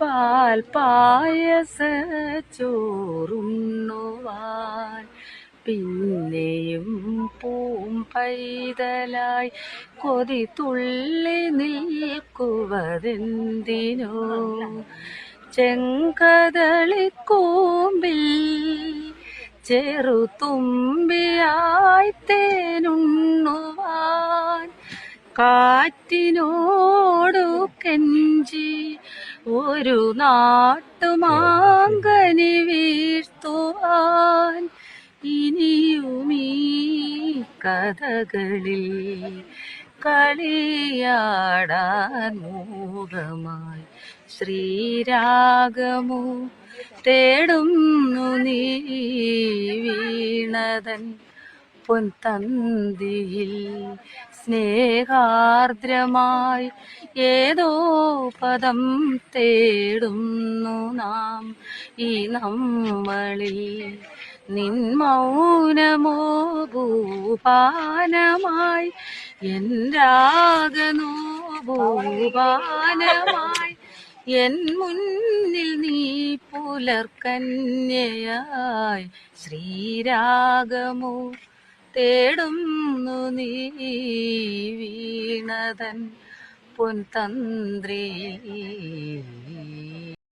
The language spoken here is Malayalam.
പാൽ പായസ ചോറുണ്ണുവാൻ പിന്നെയും പൂം പൈതലായി കൊതി തുള്ളി നിൽക്കുവതെന്തിനോ? ചെങ്കതളിക്കൂമ്പിൽ ചെറുതുമ്പിയായി തേനുണ്ണുവാൻ കാറ്റിനോടു ഒരു നാട്ടുമാങ്കനി വീഴ്ത്തുവാൻ ഇനിയുമീ കഥകളിൽ കളിയാടാൻ മൂകമായി ശ്രീരാഗമോ തേടുന്നു നീ വീണതൻ പൊൻതന്തിയിൽ സ്നേഹാർദ്രമായി ഏതോ പദം തേടുന്നു നാം. ഈ നമ്മളിൽ നിൻ മൗനമോ ഭൂപാനമായി എൻ രാഗനോ ഭൂപാനമായി എൻ മുന്നിൽ നീ പുലർക്കന്യയായി. ശ്രീരാഗമോ തേടുന്നു നീ വീണതൻ പൊൻതന്ത്രി.